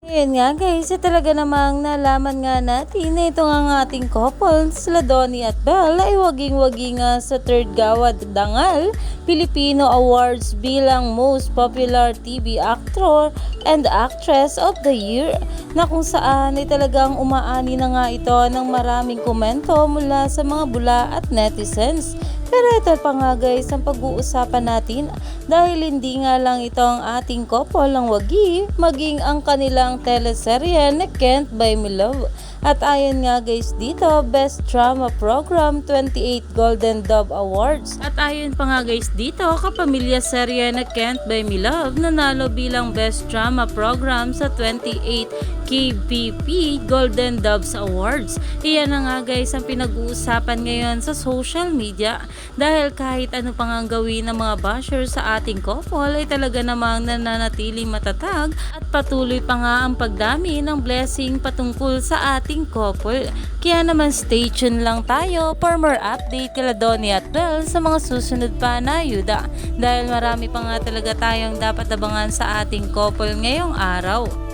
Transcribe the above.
Ngayon nga guys, eh, talaga namang nalaman nga natin na ito nga ang ating couple, sila Donnie at Belle, ay waging-wagi nga sa third Gawad Dangal Filipino Awards bilang Most Popular TV Actor and Actress of the Year na kung saan ay talagang umaani na nga ito ng maraming komento mula sa mga bula at netizens. Pero ito pa nga guys ang pag-uusapan natin dahil hindi nga lang ito ang ating couple ang wagi, maging ang kanilang teleserye na Can't Buy Me Love. At ayon nga guys dito, Best Drama Program 28 Golden Dove Awards. At ayon pa nga guys dito, kapamilya serye na Can't Buy Me Love nanalo bilang Best Drama Program sa 28 KBP Golden Doves Awards. Iyan na nga guys ang pinag-uusapan ngayon sa social media dahil kahit ano pang ang gawin ng mga basher sa ating couple ay talaga namang nananatili matatag at patuloy pa nga ang pagdami ng blessing patungkol sa ating couple. Kaya naman stay tuned lang tayo for more update kala Donnie at Belle sa mga susunod pa na ayuda dahil marami pa nga talaga tayong dapat abangan sa ating couple ngayong araw.